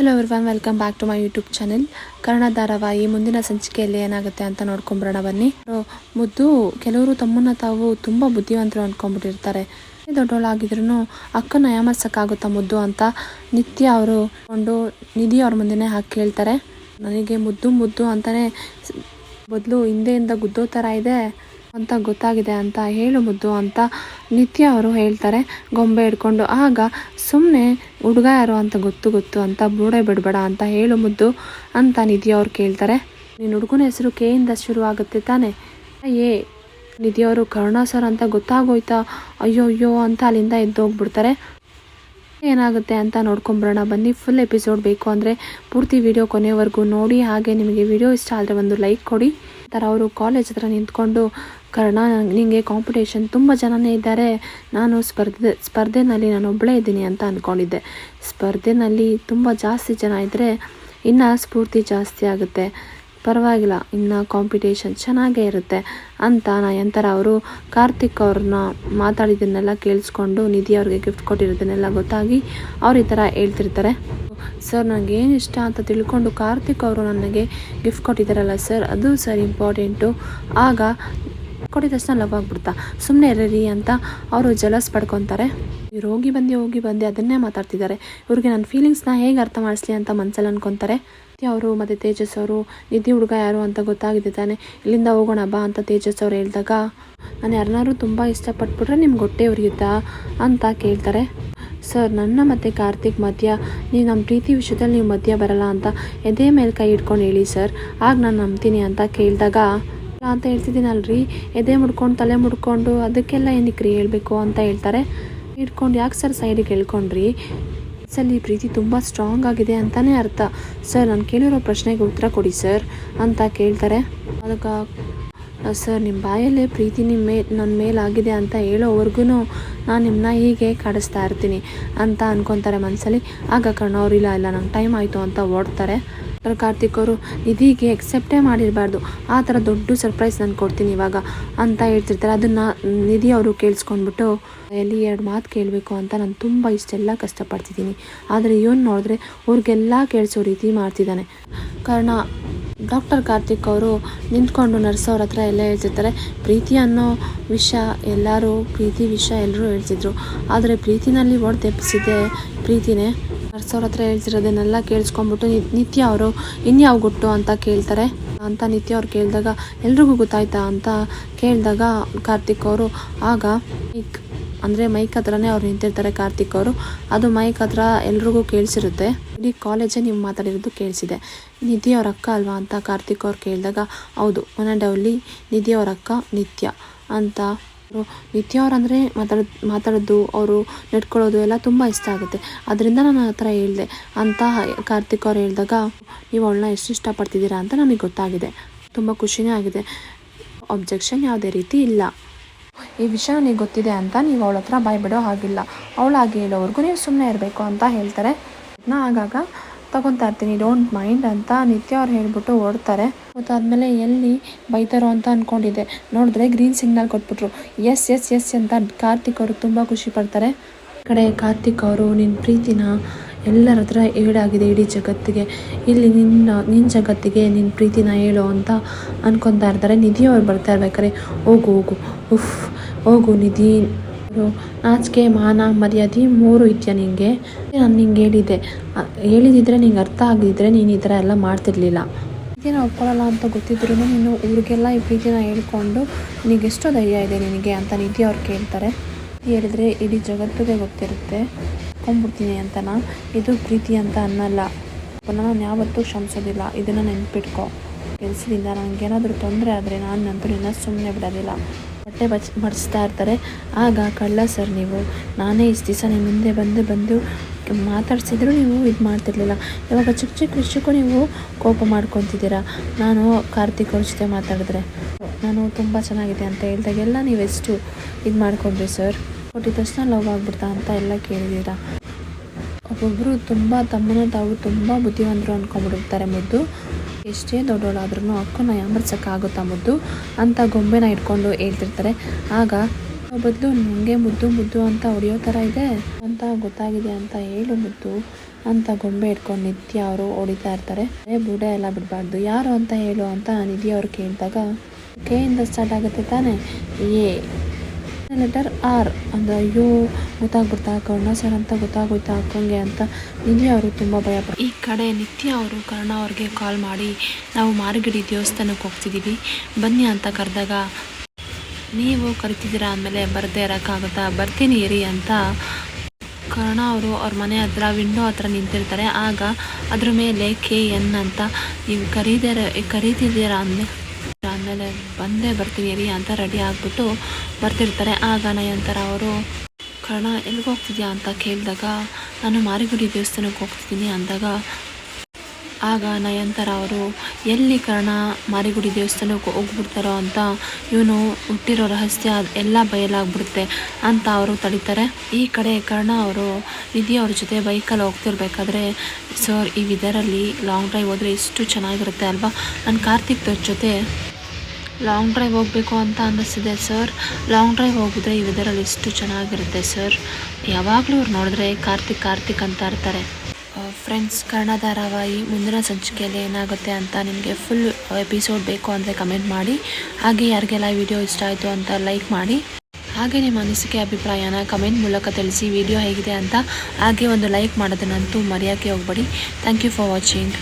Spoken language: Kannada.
Hello everyone welcome back to my YouTube channel Kannada ಧಾರಾವಾಹಿ ಮುಂದಿನ ಸಂಚಿಕೆಯಲ್ಲಿ ಏನಾಗುತ್ತೆ ಅಂತ ನೋಡ್ಕೊಂಬರೋಣ ಬನ್ನಿ. ಮುದ್ದು, ಕೆಲವರು ತಮ್ಮನ್ನ ತಾವು ತುಂಬ ಬುದ್ಧಿವಂತರು ಅಂದ್ಕೊಂಡ್ಬಿಟ್ಟಿರ್ತಾರೆ ದೊಡ್ಡವಳಾಗಿದ್ರು ಅಕ್ಕನ ಯಾಮರ್ಸಕ್ಕಾಗುತ್ತಾ ಮುದ್ದು ಅಂತ ನಿತ್ಯ ಅವರು ಕೊಂಡು ನಿಧಿ ಅವ್ರ ಮುಂದೆನೇ ಹಾಕಿ ಕೇಳ್ತಾರೆ. ನನಗೆ ಮುದ್ದು ಮುದ್ದು ಅಂತಾನೆ ಬದಲು ಹಿಂದೆಯಿಂದ ಗುದ್ದೋ ಥರ ಇದೆ. ಅಂತ ಗೊತ್ತಾಗಿದೆ ಅಂತ ಹೇಳು ಮುದ್ದು ಅಂತ ನಿತ್ಯ ಅವರು ಹೇಳ್ತಾರೆ. ಗೊಂಬೆ ಹಿಡ್ಕೊಂಡು ಆಗ ಸುಮ್ಮನೆ ಹುಡುಗ ಯಾರು ಅಂತ ಗೊತ್ತು ಗೊತ್ತು ಅಂತ ಬೂಡೆ ಬಿಡಬೇಡ ಅಂತ ಹೇಳು ಮುದ್ದು ಅಂತ ನಿಧಿ ಅವ್ರು ಕೇಳ್ತಾರೆ. ನಿನ್ನ ಹುಡುಗನ ಹೆಸರು ಕೆ ಇಂದ ಶುರು ಆಗುತ್ತೆ ತಾನೆ? ಏ ನಿಧಿ ಅವರು ಕರುಣಾ ಸರ್ ಅಂತ ಗೊತ್ತಾಗೋಯ್ತಾ? ಅಯ್ಯೋ ಅಯ್ಯೋ ಅಂತ ಅಲ್ಲಿಂದ ಎದ್ದು ಹೋಗ್ಬಿಡ್ತಾರೆ. ಏನಾಗುತ್ತೆ ಅಂತ ನೋಡ್ಕೊಂಬರೋಣ. ಬನ್ನಿ ಫುಲ್ ಎಪಿಸೋಡ್ ಬೇಕು ಅಂದರೆ ಪೂರ್ತಿ ವಿಡಿಯೋ ಕೊನೆವರೆಗೂ ನೋಡಿ. ಹಾಗೆ ನಿಮಗೆ ವಿಡಿಯೋ ಇಷ್ಟ ಆದರೆ ಒಂದು ಲೈಕ್ ಕೊಡಿ. ಥರ ಅವರು ಕಾಲೇಜ್ ಹತ್ರ ನಿಂತ್ಕೊಂಡು, ಕರ್ಣ ನಿಮಗೆ ಕಾಂಪಿಟೇಷನ್ ತುಂಬ ಜನನೇ ಇದ್ದಾರೆ. ನಾನು ಸ್ಪರ್ಧೆ, ಸ್ಪರ್ಧೆನಲ್ಲಿ ನಾನು ಒಬ್ಬಳೇ ಇದ್ದೀನಿ ಅಂತ ಅಂದ್ಕೊಂಡಿದ್ದೆ ಸ್ಪರ್ಧೆನಲ್ಲಿ ತುಂಬ ಜಾಸ್ತಿ ಜನ ಇದ್ದರೆ ಇನ್ನು ಸ್ಫೂರ್ತಿ ಜಾಸ್ತಿ ಆಗುತ್ತೆ. ಪರವಾಗಿಲ್ಲ, ಇನ್ನು ಕಾಂಪಿಟೇಷನ್ ಚೆನ್ನಾಗೇ ಇರುತ್ತೆ ಅಂತ ನಯಂತರ ಅವರು ಕಾರ್ತಿಕ್ ಅವ್ರನ್ನ ಮಾತಾಡಿದ್ದನ್ನೆಲ್ಲ ಕೇಳಿಸ್ಕೊಂಡು ನಿಧಿ ಅವ್ರಿಗೆ ಗಿಫ್ಟ್ ಕೊಟ್ಟಿರೋದನ್ನೆಲ್ಲ ಗೊತ್ತಾಗಿ ಅವ್ರು ಈ ಥರ ಹೇಳ್ತಿರ್ತಾರೆ. ಸರ್ ನನಗೆ ಏನು ಇಷ್ಟ ಅಂತ ತಿಳ್ಕೊಂಡು ಕಾರ್ತಿಕ್ ಅವರು ನನಗೆ ಗಿಫ್ಟ್ ಕೊಟ್ಟಿದ್ದಾರಲ್ಲ ಸರ್, ಅದು ಸರ್ ಇಂಪಾರ್ಟೆಂಟು ಆಗ ಕೊಟ್ಟಿದ ತಕ್ಷಣ ಲವ್ ಆಗ್ಬಿಡ್ತಾ. ಸುಮ್ಮನೆ ಇರರಿ ಅಂತ ಅವರು ಜಲಸ್ ಪಡ್ಕೊತಾರೆ. ಇವ್ರು ಹೋಗಿ ಬಂದು ಹೋಗಿ ಬಂದು ಅದನ್ನೇ ಮಾತಾಡ್ತಿದ್ದಾರೆ. ಇವ್ರಿಗೆ ನನ್ನ ಫೀಲಿಂಗ್ಸ್ನ ಹೇಗೆ ಅರ್ಥ ಮಾಡಿಸ್ಲಿ ಅಂತ ಮನ್ಸಲ್ಲಿ ಅನ್ಕೊತಾರೆ. ಅವರು ಮತ್ತು ತೇಜಸ್ ಅವರು, ನಿಧಿ ಹುಡುಗ ಯಾರು ಅಂತ ಗೊತ್ತಾಗಿದೆ ತಾನೆ. ಇಲ್ಲಿಂದ ಹೋಗೋಣ ಬಾ ಅಂತ ತೇಜಸ್ ಅವ್ರು ಹೇಳಿದಾಗ, ನಾನು ಯಾರನ್ನಾರು ತುಂಬ ಇಷ್ಟಪಟ್ಬಿಟ್ರೆ ನಿಮ್ಗೆ ಹೊಟ್ಟೆ ಉರಿಯುತ್ತಾ ಅಂತ ಕೇಳ್ತಾರೆ. ಸರ್, ನನ್ನ ಮತ್ತು ಕಾರ್ತಿಕ್ ಮಧ್ಯ, ನೀವು ನಮ್ಮ ಪ್ರೀತಿ ವಿಷಯದಲ್ಲಿ ನೀವು ಮಧ್ಯ ಬರಲ್ಲ ಅಂತ ಎದೆ ಮೇಲೆ ಕೈ ಇಟ್ಕೊಂಡು ಹೇಳಿ ಸರ್. ಆಗ ನಾನು ನಂಬ್ತೀನಿ ಅಂತ ಕೇಳಿದಾಗ ಅಂತ ಹೇಳ್ತಿದ್ದೀನಲ್ರಿ. ಎದೆ ಮುಡ್ಕೊಂಡು, ತಲೆ ಮುಡ್ಕೊಂಡು ಅದಕ್ಕೆಲ್ಲ ಏನಕ್ಕೆ ರೀ ಹೇಳಬೇಕು ಅಂತ ಹೇಳ್ತಾರೆ. ಇಟ್ಕೊಂಡು ಯಾಕೆ ಸರ್ ಸೈಡಿಗೆ ಹೇಳ್ಕೊಂಡ್ರಿ? ಸಲ್ಲಿ ಪ್ರೀತಿ ತುಂಬ ಸ್ಟ್ರಾಂಗ್ ಆಗಿದೆ ಅಂತಲೇ ಅರ್ಥ. ಸರ್, ನಾನು ಕೇಳಿರೋ ಪ್ರಶ್ನೆಗೆ ಉತ್ತರ ಕೊಡಿ ಸರ್ ಅಂತ ಕೇಳ್ತಾರೆ. ಅದಕ್ಕೆ, ಸರ್ ನಿಮ್ಮ ಬಾಯಲ್ಲೇ ಪ್ರೀತಿ ನಿಮ್ಮ ಮೇ ನನ್ನ ಮೇಲಾಗಿದೆ ಅಂತ ಹೇಳೋವರೆಗೂ ನಾನು ನಿಮ್ಮನ್ನ ಹೀಗೆ ಕಾಡಿಸ್ತಾ ಇರ್ತೀನಿ ಅಂತ ಅಂದ್ಕೊತಾರೆ ಮನಸ್ಸಲ್ಲಿ ಆಗ ಕಣ್ಣವ್ರು ಇಲ್ಲ ಇಲ್ಲ, ನಂಗೆ ಟೈಮ್ ಆಯಿತು ಅಂತ ಓಡ್ತಾರೆ. ಡಾಕ್ಟರ್ ಕಾರ್ತಿಕ್ ಅವರು ನಿಧಿಗೆ ಎಕ್ಸೆಪ್ಟೇ ಮಾಡಿರಬಾರ್ದು. ಆ ಥರ ದೊಡ್ಡ ಸರ್ಪ್ರೈಸ್ ನಾನು ಕೊಡ್ತೀನಿ ಇವಾಗ ಅಂತ ಹೇಳ್ತಿರ್ತಾರೆ. ಅದನ್ನು ನಿಧಿ ಅವರು ಕೇಳಿಸ್ಕೊಂಡ್ಬಿಟ್ಟು, ಎಲ್ಲಿ ಎರಡು ಮಾತು ಕೇಳಬೇಕು ಅಂತ ನಾನು ತುಂಬ ಇಷ್ಟೆಲ್ಲ ಕಷ್ಟಪಡ್ತಿದ್ದೀನಿ. ಆದರೆ ಇವನು ನೋಡಿದ್ರೆ ಅವ್ರಿಗೆಲ್ಲ ಕೇಳಿಸೋ ರೀತಿ ಮಾಡ್ತಿದ್ದಾನೆ. ಕಾರಣ, ಡಾಕ್ಟರ್ ಕಾರ್ತಿಕ್ ಅವರು ನಿಂತ್ಕೊಂಡು ನರ್ಸ್ ಅವ್ರ ಹತ್ರ ಎಲ್ಲ ಹೇಳ್ತಿರ್ತಾರೆ. ಪ್ರೀತಿ ಅನ್ನೋ ವಿಷಯ ಎಲ್ಲರೂ, ಪ್ರೀತಿ ವಿಷಯ ಎಲ್ಲರೂ ಹೇಳ್ತಿದ್ರು. ಆದರೆ ಪ್ರೀತಿನಲ್ಲಿ ಒಡೆದೆಪ್ಪಿಸಿದೆ ಪ್ರೀತಿನೇ. ನರ್ಸ್ ಅವ್ರ ಹತ್ರ ಹೇಳ್ತಿರೋದನ್ನೆಲ್ಲ ಕೇಳಿಸ್ಕೊಂಡ್ಬಿಟ್ಟು ನಿತ್ಯ ಅವರು ಇನ್ಯಾವ ಗುಟ್ಟು ಅಂತ ಕೇಳ್ತಾರೆ? ಅಂತ ನಿತ್ಯ ಅವ್ರು ಕೇಳಿದಾಗ, ಎಲ್ರಿಗೂ ಗೊತ್ತಾಯ್ತಾ ಅಂತ ಕೇಳಿದಾಗ ಕಾರ್ತಿಕ್ ಅವರು, ಆಗ ಮೈಕ್, ಅಂದರೆ ಮೈಕ್ ಹತ್ರನೇ ಅವ್ರು ನಿಂತಿರ್ತಾರೆ ಕಾರ್ತಿಕ್ ಅವರು. ಅದು ಮೈಕ್ ಹತ್ರ ಎಲ್ರಿಗೂ ಕೇಳಿಸಿರುತ್ತೆ. ಇಡೀ ಕಾಲೇಜೇ ನೀವು ಮಾತಾಡಿರೋದು ಕೇಳಿಸಿದೆ. ನಿಧಿ ಅವ್ರ ಅಕ್ಕ ಅಲ್ವಾ ಅಂತ ಕಾರ್ತಿಕ್ ಅವ್ರು ಕೇಳಿದಾಗ, ಹೌದು ಒನ್ ಆ್ಯಂಡ್ ಅವಲ್ಲಿ ನಿಧಿ ಅವ್ರ ಅಕ್ಕ ನಿತ್ಯ ಅಂತ ನಿತ್ಯ ಅವರಂದರೆ ಮಾತಾಡೋದು ಮಾತಾಡೋದು, ಅವರು ನಡ್ಕೊಳ್ಳೋದು ಎಲ್ಲ ತುಂಬ ಇಷ್ಟ ಆಗುತ್ತೆ. ಅದರಿಂದ ನಾನು ಆ ಥರ ಹೇಳಿದೆ. ಅಂತ ಕಾರ್ತಿಕ್ ಅವ್ರು ಹೇಳಿದಾಗ, ನೀವು ಅವಳನ್ನ ಎಷ್ಟು ಇಷ್ಟಪಡ್ತಿದ್ದೀರಾ ಅಂತ ನನಗೆ ಗೊತ್ತಾಗಿದೆ. ತುಂಬ ಖುಷಿನೇ ಆಗಿದೆ. ಅಬ್ಜೆಕ್ಷನ್ ಯಾವುದೇ ರೀತಿ ಇಲ್ಲ. ಈ ವಿಷಯ ನನಗೆ ಗೊತ್ತಿದೆ ಅಂತ ನೀವು ಅವಳ ಹತ್ರ ಬಾಯ್ಬಿಡೋ ಹಾಗಿಲ್ಲ. ಅವಳಾಗಿ ಹೇಳೋವರೆಗೂ ನೀವು ಸುಮ್ಮನೆ ಇರಬೇಕು ಅಂತ ಹೇಳ್ತಾರೆ. ಆಗಾಗ ತಗೊತಾ ಇರ್ತೀನಿ ಡೋಂಟ್ ಮೈಂಡ್ ಅಂತ ನಿತ್ಯ ಅವ್ರು ಹೇಳ್ಬಿಟ್ಟು ಓಡ್ತಾರೆ. ಗೊತ್ತಾದ್ಮೇಲೆ ಎಲ್ಲಿ ಬೈತಾರೋ ಅಂತ ಅಂದ್ಕೊಂಡಿದ್ದೆ ನೋಡಿದ್ರೆ ಗ್ರೀನ್ ಸಿಗ್ನಲ್ ಕೊಟ್ಬಿಟ್ರು. ಎಸ್ ಎಸ್ ಎಸ್ ಅಂತ ಕಾರ್ತಿಕ್ ಅವರು ತುಂಬ ಖುಷಿ ಪಡ್ತಾರೆ. ಕಡೆ ಕಾರ್ತಿಕ್ ಅವರು ನಿನ್ನ ಪ್ರೀತಿನ ಎಲ್ಲರ ಹತ್ರ ಏಡಾಗಿದೆ ಇಡೀ ಜಗತ್ತಿಗೆ. ಇಲ್ಲಿ ನಿನ್ನ ನಿನ್ನ ಜಗತ್ತಿಗೆ ನಿನ್ನ ಪ್ರೀತಿನ ಹೇಳು ಅಂತ ಅನ್ಕೊತಾ ಇರ್ತಾರೆ. ನಿಧಿ ಅವ್ರು ಬರ್ತಾ ಇರ್ಬೇಕಾರೆ ಹೋಗು ಹೋಗು. ಉಫ್, ಹೋಗು ನಿಧಿ. ನಾಚಿಕೆ, ಮಾನ, ಮರ್ಯಾದೆ ಮೂರು ಇದೆಯಾ ನಿನಗೆ ನಾನು ನಿಂಗೆ ಹೇಳಿದೆ ಹೇಳಿದಿದ್ರೆ ನಿಂಗೆ ಅರ್ಥ ಆಗಿದ್ರೆ ನೀನು ಈ ಥರ ಎಲ್ಲ ಮಾಡ್ತಿರ್ಲಿಲ್ಲ. ಪ್ರೀತಿನ ಒಪ್ಕೊಳ್ಳಲ್ಲ ಅಂತ ಗೊತ್ತಿದ್ರೂ ನೀನು ಊರಿಗೆಲ್ಲ ಈ ಪ್ರೀತಿನ ಹೇಳ್ಕೊಂಡು ನಿನಗೆ ಎಷ್ಟು ಧೈರ್ಯ ಇದೆ ನಿನಗೆ ಅಂತ ನಿಧಿ ಅವ್ರು ಕೇಳ್ತಾರೆ. ಹೇಳಿದ್ರೆ ಇಡೀ ಜಗತ್ತಿಗೆ ಗೊತ್ತಿರುತ್ತೆ. ಕೊಂಡ್ಬಿಡ್ತೀನಿ ಅಂತನ ಇದು ಪ್ರೀತಿ ಅಂತ ಅನ್ನಲ್ಲ. ನಾನು ಯಾವತ್ತೂ ಕ್ಷಮಿಸೋದಿಲ್ಲ. ಇದನ್ನು ನೆನ್ಪಿಟ್ಕೊ. ಕೆಲಸದಿಂದ ನನಗೇನಾದರೂ ತೊಂದರೆ ಆದರೆ ನಾನು ನಂತರ ಇನ್ನೂ ಸುಮ್ಮನೆ ಬಿಡೋದಿಲ್ಲ. ಬಟ್ಟೆ ಬಚ್ ಮಡಿಸ್ತಾ ಇರ್ತಾರೆ. ಆಗ ಕಳ್ಳ ಸರ್ ನೀವು. ನಾನೇ ಇಷ್ಟು ದಿವಸ ನಿಮ್ಮ ಮುಂದೆ ಬಂದು ಬಂದು ಮಾತಾಡ್ಸಿದ್ರು ನೀವು ಇದು ಮಾಡ್ತಿರ್ಲಿಲ್ಲ. ಇವಾಗ ಚಿಕ್ಕ ಚಿಕ್ಕ ವಿಷಯಕ್ಕೂ ನೀವು ಕೋಪ ಮಾಡ್ಕೊತಿದ್ದೀರಾ? ನಾನು ಕಾರ್ತಿಕ್ ಅವ್ರ ಜೊತೆ ಮಾತಾಡಿದ್ರೆ. ನಾನು ತುಂಬ ಚೆನ್ನಾಗಿದೆ ಅಂತ ಹೇಳಿದಾಗೆಲ್ಲ ಎಷ್ಟು ಇದು ಮಾಡ್ಕೊಂಡ್ರಿ ಸರ್? ಕೊಟ್ಟಿದ ತಕ್ಷಣ ಲವ್ ಆಗ್ಬಿಡ್ತಾ ಅಂತ ಎಲ್ಲ ಕೇಳಿದ್ದೀರಾ? ಒಬ್ಬೊಬ್ಬರು ತುಂಬ ತಮ್ಮನ ತಾವು ತುಂಬ ಬುದ್ಧಿವಂತರು ಅಂದ್ಕೊಂಡ್ಬಿಡ್ತಾರೆ ಮುದ್ದು. ಎಷ್ಟೇ ದೊಡ್ಡವಳಾದ್ರೂ ಅಕ್ಕನ ಯಾಮರ್ಸಕ್ಕಾಗುತ್ತಾ ಮುದ್ದು ಅಂತ ಗೊಂಬೆನ ಇಟ್ಕೊಂಡು ಹೇಳ್ತಿರ್ತಾರೆ. ಆಗ ಬದಲು ನನಗೆ ಮುದ್ದು ಮುದ್ದು ಅಂತ ಹೊಡೆಯೋ ಥರ ಇದೆ? ಅಂತ ಗೊತ್ತಾಗಿದೆ ಅಂತ ಹೇಳು ಮುದ್ದು ಅಂತ ಗೊಂಬೆ ಇಟ್ಕೊಂಡು ನಿತ್ಯ ಅವರು ಹೊಡಿತಾ ಇರ್ತಾರೆ. ಬೂಡೆ ಎಲ್ಲ ಬಿಡಬಾರ್ದು. ಯಾರು ಅಂತ ಹೇಳು ಅಂತ ನಿಧಿ ಅವ್ರು ಕೇಳಿದಾಗ ಕೆ ಇಂದ ಸ್ಟಾರ್ಟ್ ಆಗುತ್ತೆ ತಾನೇ? ಎ ಲೆಟರ್ ಆರ್ ಅಂದ್ರೆ ಅಯ್ಯೋ, ಗೊತ್ತಾಗ್ಬಿಡ್ತಾ ಕರ್ಣ ಸರ್ ಅಂತ ಗೊತ್ತಾಗೋಯ್ತಾ ಹಾಕೋಂಗೆ ಅಂತ ನಿಜ ಅವರು ತುಂಬ ಭಯ ಈ ಕಡೆ ನಿತ್ಯ ಅವರು ಕರ್ಣ ಅವ್ರಿಗೆ ಕಾಲ್ ಮಾಡಿ, ನಾವು ಮಾರ್ಗಡಿ ದೇವಸ್ಥಾನಕ್ಕೆ ಹೋಗ್ತಿದ್ದೀವಿ ಬನ್ನಿ ಅಂತ ಕರೆದಾಗ, ನೀವು ಕರಿತಿದ್ದೀರಾ? ಅಂದಮೇಲೆ, ಬರದೇ ಇರೋಕ್ಕಾಗುತ್ತಾ? ಬರ್ತೀನಿ, ಇರಿ ಅಂತ ಕರ್ಣ ಅವರು ಅವ್ರ ಮನೆ ಹತ್ರ ವಿಂಡೋ ಹತ್ರ ನಿಂತಿರ್ತಾರೆ. ಆಗ ಅದ್ರ ಮೇಲೆ ಕೆ ಎನ್ ಅಂತ, ನೀವು ಕರೀದಿರ ಕರೀತಿದ್ದೀರಾ? ಅಂದೆ ಆಮೇಲೆ ಬಂದೇ ಬರ್ತೀವಿ ರೀ ಅಂತ ರೆಡಿ ಆಗಿಬಿಟ್ಟು ಬರ್ತಿರ್ತಾರೆ. ಆಗ ನಯಂತರ ಅವರು, ಕರ್ಣ, ಎಲ್ಲಿಗೆ ಹೋಗ್ತಿದ್ಯಾ? ಅಂತ ಕೇಳಿದಾಗ, ನಾನು ಮಾರಿಗುಡಿ ದೇವಸ್ಥಾನಕ್ಕೆ ಹೋಗ್ತಿದ್ದೀನಿ ಅಂದಾಗ ಆಗ ನಯಂತರ ಅವರು, ಎಲ್ಲಿ ಕರ್ಣ ಮಾರಿಗುಡಿ ದೇವಸ್ಥಾನಕ್ಕೆ ಹೋಗ್ಬಿಡ್ತಾರೋ ಅಂತ ಇವನು ಹುಟ್ಟಿರೋ ರಹಸ್ಯ ಎಲ್ಲ ಬಯಲಾಗ್ಬಿಡುತ್ತೆ ಅಂತ ಅವರು ತಡೀತಾರೆ. ಈ ಕಡೆ ಕರ್ಣ ಅವರು, ನಿಧಿ ಅವ್ರ ಜೊತೆ ಬೈಕಲ್ಲಿ ಹೋಗ್ತಿರ್ಬೇಕಾದ್ರೆ, ಸರ್, ಈ ವಿದರಲ್ಲಿ ಲಾಂಗ್ ಡ್ರೈವ್ ಹೋದರೆ ಎಷ್ಟು ಚೆನ್ನಾಗಿರುತ್ತೆ ಅಲ್ವಾ? ನಾನು ಕಾರ್ತಿಕ್ ಅವ್ರ ಜೊತೆ ಲಾಂಗ್ ಡ್ರೈವ್ ಹೋಗಬೇಕು ಅಂತ ಅನ್ನಿಸ್ತಿದೆ ಸರ್ ಲಾಂಗ್ ಡ್ರೈವ್ ಹೋಗಿದ್ರೆ ಈ ವೆದರಲ್ಲಿ ಎಷ್ಟು ಚೆನ್ನಾಗಿರುತ್ತೆ ಸರ್ ಯಾವಾಗಲೂ ಅವ್ರು ನೋಡಿದ್ರೆ ಕಾರ್ತಿಕ್ ಕಾರ್ತಿಕ್ ಅಂತ ಇರ್ತಾರೆ. ಫ್ರೆಂಡ್ಸ್ ಕನ್ನಡ ಧಾರಾವಾಹಿ ಮುಂದಿನ ಸಂಚಿಕೆಯಲ್ಲಿ ಏನಾಗುತ್ತೆ ಅಂತ ನಿಮಗೆ ಫುಲ್ ಎಪಿಸೋಡ್ ಬೇಕು ಅಂದರೆ ಕಮೆಂಟ್ ಮಾಡಿ. ಹಾಗೆ ಯಾರಿಗೆಲ್ಲ ವಿಡಿಯೋ ಇಷ್ಟ ಆಯಿತು ಅಂತ ಲೈಕ್ ಮಾಡಿ. ಹಾಗೆ ನಿಮ್ಮ ಅನಿಸಿಕೆ, ಅಭಿಪ್ರಾಯನ ಕಮೆಂಟ್ ಮೂಲಕ ತಿಳಿಸಿ. ವಿಡಿಯೋ ಹೇಗಿದೆ ಅಂತ ಹಾಗೆ ಒಂದು ಲೈಕ್ ಮಾಡೋದನ್ನಂತೂ ಮರೆಯೋಕ್ಕೆ ಹೋಗ್ಬೇಡಿ. Thank you for watching